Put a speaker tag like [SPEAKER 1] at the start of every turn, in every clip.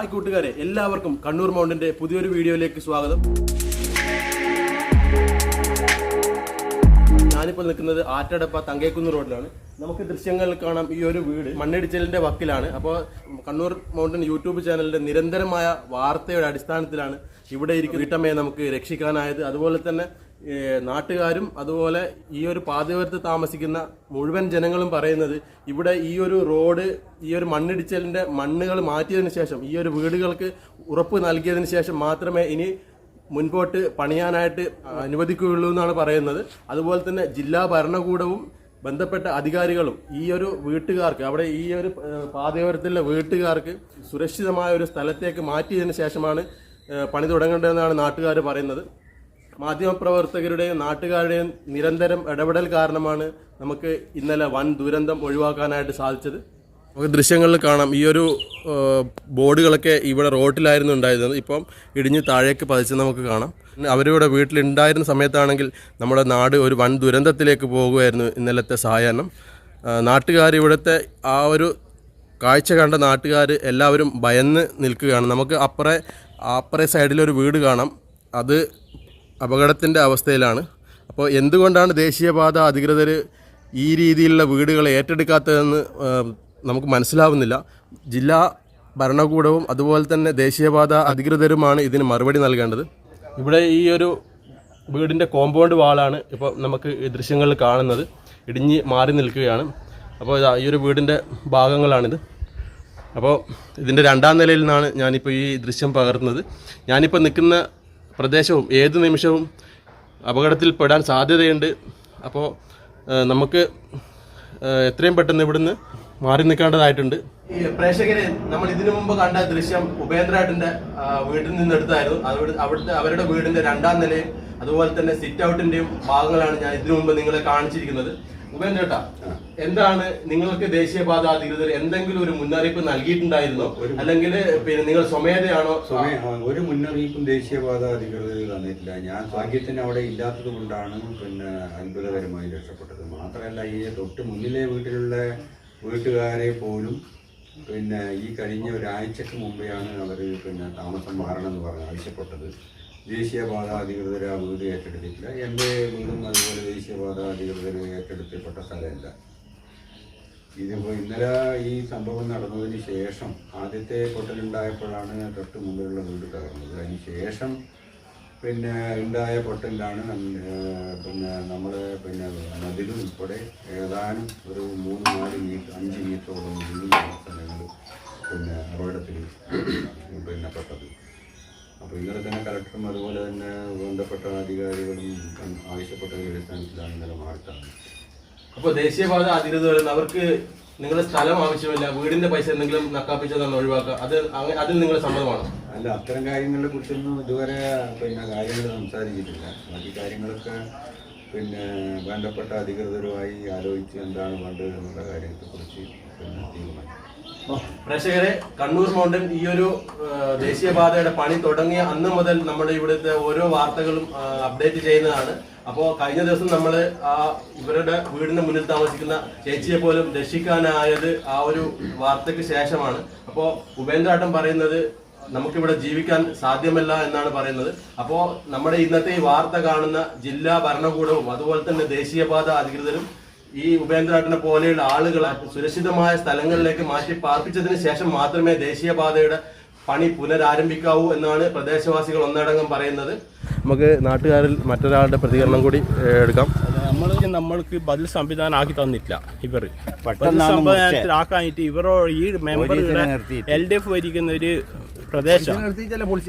[SPEAKER 1] Hi കൂട്ടുകാരെ എല്ലാവർക്കും കണ്ണൂർ മൗണ്ടിന്റെ പുതിയൊരു വീഡിയോയിലേക്ക് സ്വാഗതം. ഞാനിപ്പോൾ നിൽക്കുന്നത് ആറ്റടപ്പ തങ്കേക്കുന്ന് റോഡിലാണ്. നമുക്ക് ദൃശ്യങ്ങളിൽ കാണാം ഈ ഒരു വീട്. മണ്ണിടിച്ചിലിന്റെ വക്കിലാണ്. അപ്പോൾ കണ്ണൂർ മൗണ്ടൻ യൂട്യൂബ് ചാനലിന്റെ നിരന്തരമായ വാർത്തയുടെ അടിസ്ഥാനത്തിലാണ് ഇവിടെ ഇരിക്കുന്ന വീട്ടമ്മയെ നമുക്ക് രക്ഷിക്കാനായത്. അതുപോലെ തന്നെ നാട്ടുകാരും അതുപോലെ ഈ ഒരു പാതയോരത്ത് താമസിക്കുന്ന മുഴുവൻ ജനങ്ങളും പറയുന്നത് ഇവിടെ ഈ ഒരു റോഡ് ഈ ഒരു മണ്ണിടിച്ചലിന്റെ മണ്ണുകൾ മാറ്റിയതിന് ശേഷം ഈ ഒരു വീടുകൾക്ക് ഉറപ്പ് നൽകിയതിന് ശേഷം മാത്രമേ ഇനി മുൻപോട്ട് പണിയാനായിട്ട് അനുവദിക്കുകയുള്ളൂ എന്നാണ് പറയുന്നത്. അതുപോലെ തന്നെ ജില്ലാ ഭരണകൂടവും ബന്ധപ്പെട്ട അധികാരികളും ഈ ഒരു വീട്ടുകാർക്ക് അവിടെ ഈ ഒരു പാതയോരത്തിലെ വീട്ടുകാർക്ക് സുരക്ഷിതമായ ഒരു സ്ഥലത്തേക്ക് മാറ്റിയതിന് ശേഷമാണ് പണി തുടങ്ങേണ്ടതെന്നാണ് നാട്ടുകാർ പറയുന്നത്. മാധ്യമപ്രവർത്തകരുടെയും നാട്ടുകാരുടെയും നിരന്തരം ഇടപെടൽ കാരണമാണ് നമുക്ക് ഇന്നലെ വൻ ദുരന്തം ഒഴിവാക്കാനായിട്ട് സാധിച്ചത്. നമുക്ക് ദൃശ്യങ്ങളിൽ കാണാം. ഈ ഒരു ബോർഡുകളൊക്കെ ഇവിടെ റോട്ടിലായിരുന്നു ഉണ്ടായിരുന്നത്. ഇപ്പം ഇടിഞ്ഞ് താഴേക്ക് പതിച്ച് നമുക്ക് കാണാം. അവരിവിടെ വീട്ടിലുണ്ടായിരുന്ന സമയത്താണെങ്കിൽ നമ്മുടെ നാട് ഒരു വൻ ദുരന്തത്തിലേക്ക് പോകുമായിരുന്നു ഇന്നലത്തെ സായാഹ്നം. നാട്ടുകാർ ഇവിടുത്തെ ആ ഒരു കാഴ്ച കണ്ട നാട്ടുകാർ എല്ലാവരും ഭയന്ന് നിൽക്കുകയാണ്. നമുക്ക് അപ്പുറേ അപ്പുറേ സൈഡിലൊരു വീട് കാണാം. അത് അപകടത്തിന്റെ അവസ്ഥയിലാണ്. അപ്പോൾ എന്തുകൊണ്ടാണ് ദേശീയപാത അധികൃതർ ഈ രീതിയിലുള്ള വീടുകൾ ഏറ്റെടുക്കാത്തതെന്ന് നമുക്ക് മനസ്സിലാവുന്നില്ല. ജില്ലാ ഭരണകൂടവും അതുപോലെ തന്നെ ദേശീയപാത അധികൃതരുമാണ് ഇതിന് മറുപടി നൽകേണ്ടത്. ഇവിടെ ഈ ഒരു വീടിന്റെ കോമ്പൗണ്ട് വാളാണ് ഇപ്പോൾ നമുക്ക് ഈ ദൃശ്യങ്ങളിൽ കാണുന്നത്. ഇടിഞ്ഞ് മാറി നിൽക്കുകയാണ്. അപ്പോൾ ഇതാ ഈ ഒരു വീടിന്റെ ഭാഗങ്ങളാണിത്. അപ്പോൾ ഇതിന്റെ രണ്ടാം നിലയിൽ നിന്നാണ് ഞാനിപ്പോൾ ഈ ദൃശ്യം പകർത്തുന്നത്. ഞാനിപ്പോൾ നിൽക്കുന്ന പ്രദേശവും ഏത് നിമിഷവും അപകടത്തിൽപ്പെടാൻ സാധ്യതയുണ്ട്. അപ്പോൾ നമുക്ക് എത്രയും പെട്ടെന്ന് ഇവിടുന്ന് മാറി നിൽക്കേണ്ടതായിട്ടുണ്ട്. പ്രേക്ഷകരെ നമ്മൾ ഇതിനു മുമ്പ് കണ്ട ദൃശ്യം ഉപേന്ദ്രേട്ടന്റെ വീട്ടിൽ നിന്ന് എടുത്തായിരുന്നു. അവിടെ അവിടുത്തെ അവരുടെ വീടിന്റെ രണ്ടാം നിലയും അതുപോലെ തന്നെ സിറ്റ് ഔട്ടിന്റെയും ഭാഗങ്ങളാണ് ഞാൻ ഇതിനു മുമ്പ് നിങ്ങളെ കാണിച്ചിരിക്കുന്നത്. ഉപേന്ദ്രേട്ട എന്താണ് നിങ്ങൾക്ക് ദേശീയപാത അധികൃതർ എന്തെങ്കിലും ഒരു മുന്നറിയിപ്പ് നൽകിയിട്ടുണ്ടായിരുന്നോ? അല്ലെങ്കിൽ പിന്നെ നിങ്ങൾ സ്വമേധയാണോ?
[SPEAKER 2] ഒരു മുന്നറിയിപ്പും ദേശീയപാത അധികൃതർ തന്നിട്ടില്ല. ഞാൻ ഭാഗ്യത്തിന് അവിടെ ഇല്ലാത്തത് കൊണ്ടാണ് പിന്നെ അത്ഭുതകരമായി രക്ഷപ്പെട്ടത്. മാത്രമല്ല ഈ തൊട്ട് മുന്നിലെ വീട്ടിലുള്ള വീട്ടുകാരെ പോലും പിന്നെ ഈ കഴിഞ്ഞ ഒരാഴ്ചക്ക് മുമ്പെയാണ് അവർ പിന്നെ താമസം മാറണമെന്ന് പറഞ്ഞ് ആവശ്യപ്പെട്ടത്. ദേശീയപാത അധികൃതർ ആ വീട് ഏറ്റെടുത്തിട്ടില്ല. എന്റെ വീടും അതുപോലെ ദേശീയപാത അധികൃതർ ഏറ്റെടുക്കപ്പെട്ട സ്ഥലമല്ല. ഇതിപ്പോൾ ഇന്നലെ ഈ സംഭവം നടന്നതിന് ശേഷം ആദ്യത്തെ പൊട്ടലുണ്ടായപ്പോഴാണ് തൊട്ട് മുമ്പിലുള്ള വീട് തകർന്നത്. അതിന് ശേഷം പിന്നെ ഉണ്ടായ പൊട്ടലിലാണ് പിന്നെ നമ്മൾ പിന്നെ നദിലും ഉൾപ്പെടെ ഏതാനും ഒരു മൂന്ന് നാല് മീറ്റർ അഞ്ച് മീറ്ററോളം മൂന്ന് സ്ഥലങ്ങൾ പിന്നെ അപകടത്തിൽ പിന്നെ പെട്ടത്. അപ്പോൾ ഇന്നലെ തന്നെ കലക്ടറും അതുപോലെ തന്നെ ബന്ധപ്പെട്ട അധികാരികളും ആവശ്യപ്പെട്ട അടിസ്ഥാനത്തിലാണ് ഇന്നലെ മാറിത്തന്നത്
[SPEAKER 1] അപ്പോൾ ദേശീയപാത അധികൃതർ അവർക്ക് നിങ്ങളുടെ സ്ഥലം ആവശ്യമില്ല വീടിന്റെ പൈസ എന്തെങ്കിലും നക്കാപ്പിച്ചതാണ് ഒഴിവാക്കുക. അത് അതിൽ നിങ്ങൾ സമ്മതമാണ്?
[SPEAKER 2] അല്ല അത്തരം കാര്യങ്ങളെ കുറിച്ചൊന്നും ഇതുവരെ പിന്നെ കാര്യങ്ങൾ സംസാരിച്ചിട്ടില്ല. ബാക്കി കാര്യങ്ങളൊക്കെ പിന്നെ ബന്ധപ്പെട്ട അധികൃതരുമായി ആലോചിച്ച് എന്താണ് വേണ്ടത് എന്നുള്ള കാര്യത്തെക്കുറിച്ച് പിന്നെ തീരുമാനിക്കും
[SPEAKER 1] പ്രേക്ഷകരെ കണ്ണൂർ മൗണ്ടൻ ഈ ഒരു ദേശീയപാതയുടെ പണി തുടങ്ങിയ അന്ന് മുതൽ നമ്മുടെ ഇവിടുത്തെ ഓരോ വാർത്തകളും അപ്ഡേറ്റ് ചെയ്യുന്നതാണ്. അപ്പോൾ കഴിഞ്ഞ ദിവസം നമ്മൾ ആ ഇവരുടെ വീടിന് മുന്നിൽ താമസിക്കുന്ന ചേച്ചിയെ പോലും രക്ഷിക്കാനായത് ആ ഒരു വാർത്തയ്ക്ക് ശേഷമാണ്. അപ്പോൾ ഉപേന്ദ്രാട്ടം പറയുന്നത് നമുക്കിവിടെ ജീവിക്കാൻ സാധ്യമല്ല എന്നാണ് പറയുന്നത്. അപ്പോൾ നമ്മുടെ ഇന്നത്തെ ഈ വാർത്ത കാണുന്ന ജില്ലാ ഭരണകൂടവും അതുപോലെ തന്നെ ദേശീയപാത അധികൃതരും ഈ ഉപേന്ദ്രാട്ടിനെ പോലെയുള്ള ആളുകളെ സുരക്ഷിതമായ സ്ഥലങ്ങളിലേക്ക് മാറ്റി പാർപ്പിച്ചതിന് ശേഷം മാത്രമേ ദേശീയപാതയുടെ പണി പുനരാരംഭിക്കാവൂ എന്നാണ് പ്രദേശവാസികൾ ഒന്നടങ്കം പറയുന്നത്. നമുക്ക് നാട്ടുകാരിൽ മറ്റൊരാളുടെ പ്രതികരണം കൂടി എടുക്കാം.
[SPEAKER 3] നമ്മൾ നമ്മൾക്ക് ബദൽ സംവിധാനം ആക്കി തന്നിട്ടില്ല ഇവർ. ബദൽ സംവിധാനത്തിലാക്കാനായിട്ട് ഇവരോ ഈ മെമ്പർ എൽ ഡി എഫ് ഭരിക്കുന്ന ഒരു പ്രദേശം.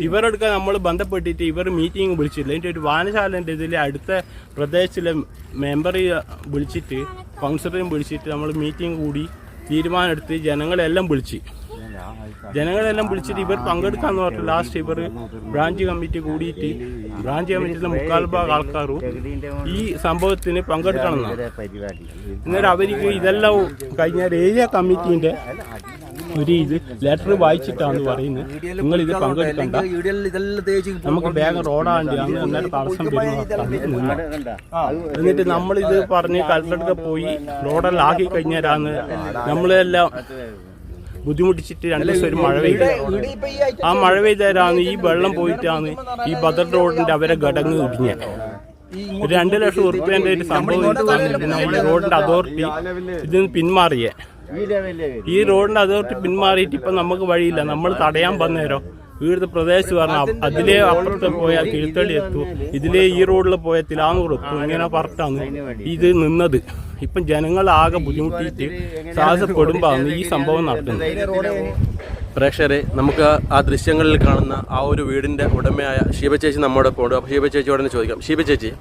[SPEAKER 3] ഇവരൊക്കെ നമ്മൾ ബന്ധപ്പെട്ടിട്ട് ഇവർ മീറ്റിംഗ് വിളിച്ചില്ല എന്റെ ഒരു വാനശാലന്റെ ഇതിൽ അടുത്ത പ്രദേശത്തിലെ മെമ്പർ വിളിച്ചിട്ട് കൗൺസിലറും വിളിച്ചിട്ട് നമ്മൾ മീറ്റിംഗ് കൂടി തീരുമാനമെടുത്ത് ജനങ്ങളെല്ലാം വിളിച്ച്. ജനങ്ങളെല്ലാം വിളിച്ചിട്ട് ഇവർ പങ്കെടുക്കാന്ന് പറഞ്ഞു ലാസ്റ്റ് ഇവർ ബ്രാഞ്ച് കമ്മിറ്റി കൂടിയിട്ട് ബ്രാഞ്ച് കമ്മിറ്റിയിലെ മുക്കാൽ ഭാഗ ആൾക്കാരും ഈ സംഭവത്തിന് പങ്കെടുക്കണം എന്നാണ് അവർക്ക് ഇതെല്ലാം കഴിഞ്ഞ ഏരിയ കമ്മിറ്റീന്റെ ഒരു ഇത് ലെറ്റർ വായിച്ചിട്ടാണ് പറയുന്നത്. നിങ്ങൾ ഇത് പങ്കെടുക്കണ്ട. നമുക്ക് വേഗം റോഡാണ്ട് അന്നേരം തടസ്സം എന്നിട്ട് നമ്മളിത് പറഞ്ഞ് കലക്ടർക്ക് പോയി റോഡെല്ലാം ആക്കി കഴിഞ്ഞാലാന്ന് നമ്മളെല്ലാം ബുദ്ധിമുട്ടിച്ചിട്ട് രണ്ട് ദിവസം ഒരു മഴ പെയ്തു. ആ മഴ പെയ്തേരാണ് ഈ വെള്ളം പോയിട്ടാണ് ഈ ബദർ റോഡിന്റെ അവരെ ഘടങ്ങ് ഇടിഞ്ഞ. രണ്ടു രണ്ട് ലക്ഷം ഉറുപ്പ്യന്റെ ഒരു സംഭവം നമ്മുടെ റോഡിന്റെ അതോറിറ്റി ഇതിന് പിന്മാറിയേ. ഈ റോഡിന്റെ അതോറിറ്റി പിന്മാറിയിട്ട് ഇപ്പൊ നമുക്ക് വഴിയില്ല. നമ്മൾ തടയാൻ വന്നേരോ. ഇവിടുത്തെ പ്രദേശത്ത് പറഞ്ഞാൽ അതിലേ അപ്പുറത്ത് പോയാൽ കിഴുത്തള്ളി എത്തും. ഇതിലേ ഈ റോഡിൽ പോയാൽ തിലാന്നൂർ എത്തും. ഇങ്ങനെ പറഞ്ഞാണ് ഇത് നിന്നത്. ഇപ്പം ജനങ്ങൾ ആകെ ബുദ്ധിമുട്ടിയിട്ട് സാഹസപ്പെടുമ്പോഴാണ് ഈ സംഭവം നടത്തുന്നത്.
[SPEAKER 1] പ്രേക്ഷകരെ നമുക്ക് ആ ദൃശ്യങ്ങളിൽ കാണുന്ന ആ ഒരു വീടിന്റെ ഉടമയായ ശിവ ചേച്ചി നമ്മോടൊപ്പം ഉണ്ട്. അപ്പോൾ ശിവ ചേച്ചിയോട് തന്നെ ചോദിക്കാം. ശിവ ചേച്ചി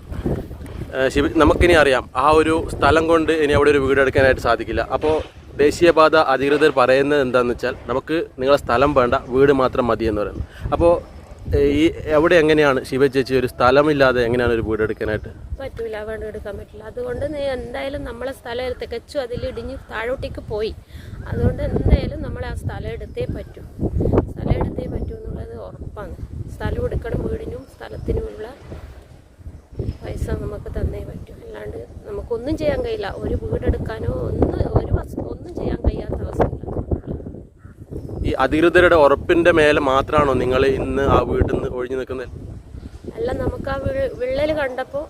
[SPEAKER 1] ഏഹ് ശിവ നമുക്കിനി അറിയാം ആ ഒരു സ്ഥലം കൊണ്ട് ഇനി അവിടെ ഒരു വീട് എടുക്കാനായിട്ട് സാധിക്കില്ല. അപ്പോൾ ദേശീയപാത അധികൃതർ പറയുന്നത് എന്താണെന്ന് വെച്ചാൽ നമുക്ക് നിങ്ങളെ സ്ഥലം വേണ്ട വീട് മാത്രം മതി എന്ന് പറയുന്നത്. അപ്പോൾ ഈ എവിടെ എങ്ങനെയാണ് ശിവ ചേച്ചി ഒരു സ്ഥലമില്ലാതെ എങ്ങനെയാണ് ഒരു വീട് എടുക്കാനായിട്ട്?
[SPEAKER 4] പറ്റൂല വേണ്ട എടുക്കാൻ പറ്റില്ല. അതുകൊണ്ട് നീ എന്തായാലും നമ്മളെ സ്ഥലം തികച്ചും അതിൽ ഇടിഞ്ഞ് താഴോട്ടേക്ക് പോയി. അതുകൊണ്ട് എന്തായാലും നമ്മളെ ആ സ്ഥലം എടുത്തേ പറ്റൂ. സ്ഥലം എടുത്തേ പറ്റൂ എന്നുള്ളത് ഉറപ്പാണ്. സ്ഥലം എടുക്കണം വീടിനും സ്ഥലത്തിനുമുള്ള പൈസ നമുക്ക് തന്നേ പറ്റൂ. അല്ലാണ്ട് നമുക്കൊന്നും ചെയ്യാൻ കഴിയില്ല. ഒരു വീടെടുക്കാനോ ഒന്ന് ഒരു വസ്തു ഒന്നും ചെയ്യാൻ കഴിയാത്ത അവസ്ഥയില്ല
[SPEAKER 1] ഈ അധികൃതരുടെ ഉറപ്പിന്റെ മേലെ മാത്രമാണോ നിങ്ങൾ ഇന്ന് ആ വീട്ടിൽ നിന്ന് ഒഴിഞ്ഞു നിൽക്കുന്നത്
[SPEAKER 4] അല്ല നമുക്ക് ആ വിള്ള- വിള്ളൽ കണ്ടപ്പോൾ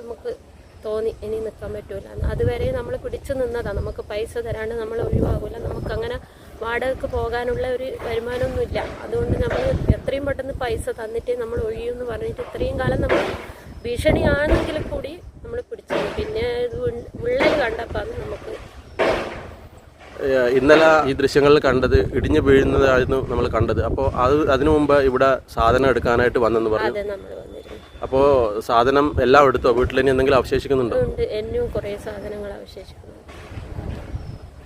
[SPEAKER 4] നമുക്ക് തോന്നി ഇനി നിൽക്കാൻ പറ്റൂല. അതുവരെ നമ്മൾ പിടിച്ചു നിന്നതാ. നമുക്ക് പൈസ തരാണ്ട് നമ്മൾ ഒഴിവാകൂല. നമുക്ക് അങ്ങനെ വാടകയ്ക്ക് പോകാനുള്ള ഒരു വരുമാനമൊന്നുമില്ല. അതുകൊണ്ട് നമ്മൾ എത്രയും പെട്ടെന്ന് പൈസ തന്നിട്ട് നമ്മൾ ഒഴിയുമെന്ന് പറഞ്ഞിട്ട് ഇത്രയും കാലം നമ്മൾ ഭീഷണിയാണെങ്കിൽ കൂടി പിന്നെ വിള്ളൽ കണ്ടപ്പോൾ നമുക്ക്
[SPEAKER 1] ഇന്നലെ ഈ ദൃശ്യങ്ങളിൽ കണ്ടത് ഇടിഞ്ഞു വീഴുന്നതായിരുന്നു നമ്മൾ കണ്ടത്. അപ്പോൾ അത് അതിനു മുമ്പ് ഇവിടെ സാധനം എടുക്കാനായിട്ട് വന്നെന്ന് പറഞ്ഞു. അപ്പോ സാധനം എല്ലാം എടുത്തോ? വീട്ടിൽ ഇനി എന്തെങ്കിലും അവശേഷിക്കുന്നുണ്ടോ?
[SPEAKER 4] എന്നും കുറേ സാധനങ്ങൾ അവശേഷിക്കുന്നു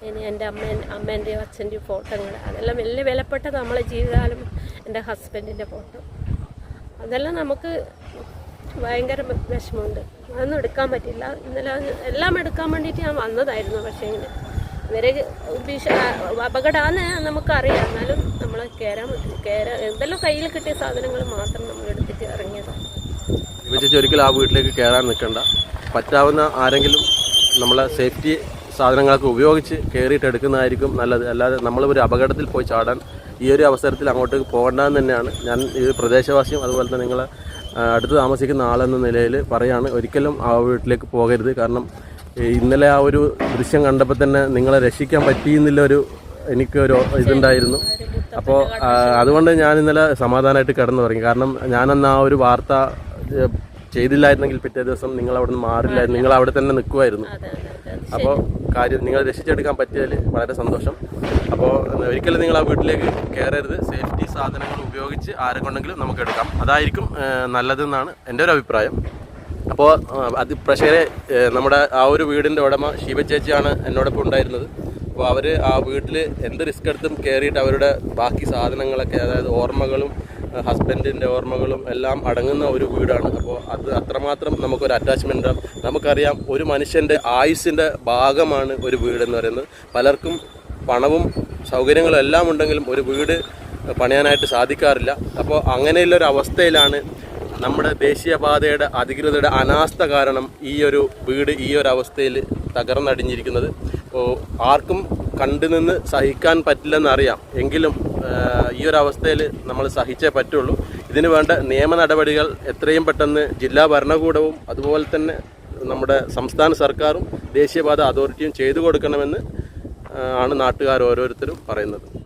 [SPEAKER 4] ഇനി എന്റെ അമ്മ അമ്മേന്റെയും അച്ഛന്റെയും ഫോട്ടോകൾ അതെല്ലാം വലിയ വിലപ്പെട്ട നമ്മളെ ജീവിതകാലം എന്റെ ഹസ്ബൻഡിന്റെ ഫോട്ടോ. അതെല്ലാം നമുക്ക് ഭയങ്കര വിഷമമുണ്ട്. അതൊന്നും എടുക്കാൻ പറ്റില്ല. ഇന്നലെ എല്ലാം എടുക്കാൻ വേണ്ടിയിട്ട് ഞാൻ വന്നതായിരുന്നു പക്ഷേ ഇങ്ങനെ. ഇവരെ ഭീഷ അപകടമാണെന്ന് നമുക്കറിയാം. എന്നാലും നമ്മൾ കയറാൻ കയറാൻ എന്തെല്ലാം കയ്യിൽ കിട്ടിയ സാധനങ്ങൾ മാത്രം നമ്മൾ എടുത്തിട്ട് ഇറങ്ങിയതാണ്
[SPEAKER 1] ഒരിക്കലും ആ വീട്ടിലേക്ക് കയറാൻ നിൽക്കണ്ട. പറ്റാവുന്ന ആരെങ്കിലും നമ്മളെ സേഫ്റ്റി സാധനങ്ങളൊക്കെ ഉപയോഗിച്ച് കയറിയിട്ട് എടുക്കുന്നതായിരിക്കും നല്ലത്. അല്ലാതെ നമ്മൾ ഒരു അപകടത്തിൽ പോയി ചാടാൻ ഈ ഒരു അവസരത്തിൽ അങ്ങോട്ടേക്ക് പോകേണ്ടതെന്ന് തന്നെയാണ് ഞാൻ ഈ പ്രദേശവാസിയും അതുപോലെ തന്നെ നിങ്ങൾ അടുത്ത് താമസിക്കുന്ന ആളെന്ന നിലയിൽ പറയാണ് ഒരിക്കലും ആ വീട്ടിലേക്ക് പോകരുത്. കാരണം ഇന്നലെ ആ ഒരു ദൃശ്യം കണ്ടപ്പോൾ തന്നെ നിങ്ങളെ രക്ഷിക്കാൻ പറ്റിയെന്നുള്ള ഒരു എനിക്കൊരു ഇതുണ്ടായിരുന്നു. അപ്പോൾ അതുകൊണ്ട് ഞാൻ ഇന്നലെ സമാധാനമായിട്ട് കിടന്നു തുടങ്ങി. കാരണം ഞാനന്ന് ആ ഒരു വാർത്ത ചെയ്തില്ലായിരുന്നെങ്കിൽ പിറ്റേ ദിവസം നിങ്ങൾ അവിടെ നിന്ന് മാറില്ലായിരുന്നു നിങ്ങൾ അവിടെ തന്നെ നിൽക്കുമായിരുന്നു അപ്പോൾ കാര്യം നിങ്ങൾ രക്ഷിച്ചെടുക്കാൻ പറ്റിയതിൽ വളരെ സന്തോഷം. അപ്പോൾ ഒരിക്കലും നിങ്ങൾ ആ വീട്ടിലേക്ക് കയറരുത്. സേഫ്റ്റി സാധനങ്ങൾ ഉപയോഗിച്ച് ആരെ കൊണ്ടെങ്കിലും നമുക്ക് എടുക്കാം. അതായിരിക്കും നല്ലതെന്നാണ് എന്റെ ഒരു അഭിപ്രായം. അപ്പോൾ അത് പ്രേക്ഷകരെ നമ്മുടെ ആ ഒരു വീടിന്റെ ഉടമ ശിവചേച്ചിയാണ് എന്നോടൊപ്പം ഉണ്ടായിരുന്നത്. അപ്പോൾ അവർ ആ വീട്ടിൽ എന്ത് റിസ്ക് എടുത്തും കയറിയിട്ട് അവരുടെ ബാക്കി സാധനങ്ങളൊക്കെ അതായത് ഓർമ്മകളും ഹസ്ബൻഡിന്റെ ഓർമ്മകളും എല്ലാം അടങ്ങുന്ന ഒരു വീടാണ്. അപ്പോൾ അത് അത്രമാത്രം നമുക്കൊരു അറ്റാച്ച്മെന്റ് നമുക്കറിയാം ഒരു മനുഷ്യന്റെ ആയുസിന്റെ ഭാഗമാണ് ഒരു വീടെന്ന് പറയുന്നത്. പലർക്കും പണവും സൗകര്യങ്ങളും എല്ലാം ഉണ്ടെങ്കിലും ഒരു വീട് പണിയാനായിട്ട് സാധിക്കാറില്ല. അപ്പോൾ അങ്ങനെയുള്ള ഒരു അവസ്ഥയിലാണ് നമ്മുടെ ദേശീയപാതയുടെ അധികൃതരുടെ അനാസ്ഥ കാരണം ഈ ഒരു വീട് ഈ ഒരു അവസ്ഥയിൽ തകർന്നടിഞ്ഞിരിക്കുന്നത്. അപ്പോൾ ആർക്കും കണ്ടു നിന്ന് സഹിക്കാൻ പറ്റില്ലെന്നറിയാം. എങ്കിലും ഈ ഒരു അവസ്ഥയിൽ നമ്മൾ സഹിച്ചേ പറ്റുള്ളൂ. ഇതിന് വേണ്ട നിയമ നടപടികൾ എത്രയും പെട്ടെന്ന് ജില്ലാ ഭരണകൂടവും അതുപോലെ തന്നെ നമ്മുടെ സംസ്ഥാന സർക്കാരും ദേശീയപാത അതോറിറ്റിയും ചെയ്തു കൊടുക്കണമെന്ന് ആണ് നാട്ടുകാർ ഓരോരുത്തരും പറയുന്നത്.